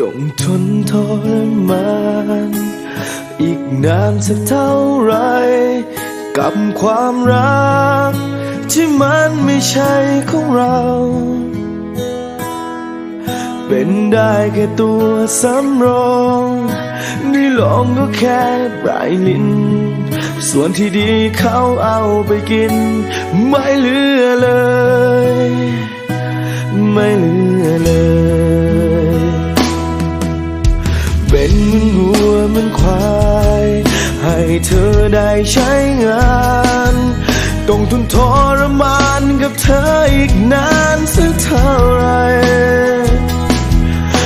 ต้องทนทรมาน อีกนานสักเท่าไร กับความรัก ที่มันไม่ใช่ของเรา เป็นได้แค่ตัวสำรองได้ลองก็แค่ปลายลิ้น ส่วนที่ดีเขาเอาไปกิน ไม่เหลือเลย เหมือนวัวเหมือนควาย ให้เธอได้ใช้งาน ต้องทนทรมานกับเธออีกนานสักเท่าไร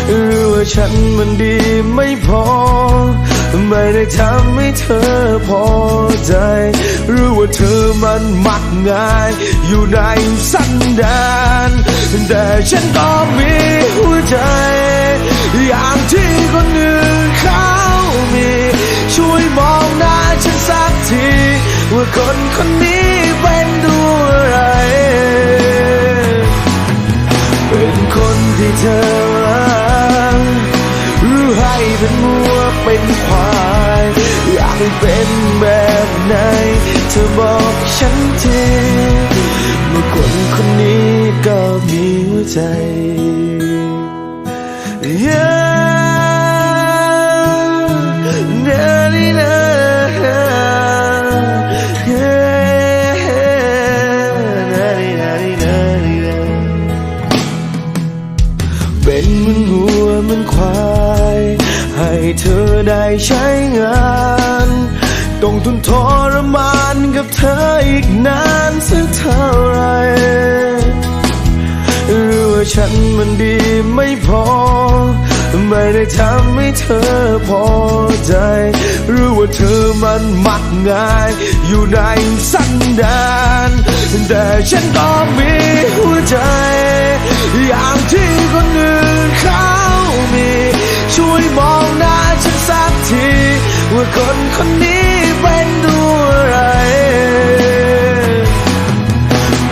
หรือว่าฉันมันดีไม่พอ ไม่ได้ทำให้เธอพอใจ หรือว่าเธอมันมักง่าย อยู่ในสันดาน แต่ฉันก็มีหัวใจ ว่าคนคนนี้เป็นตัวอะไร เป็นคนที่เธอรักหรือให้เป็นมัวเป็นควายอยากให้เป็นแบบไหนเธอบอกฉันทีเมื่อคนคนนี้ก็มีหัวใจเควาย ให้เธอได้ใช้งาน ต้องทนทรมานกับเธออีกนานสักเท่าไรหรือว่าฉันมันดีไม่พอ ไม่ได้ทำให้เธอพอใจ หรือว่าเธอมันมักง่าย อยู่ในสันดาน แต่ฉันก็มี คนคนนี้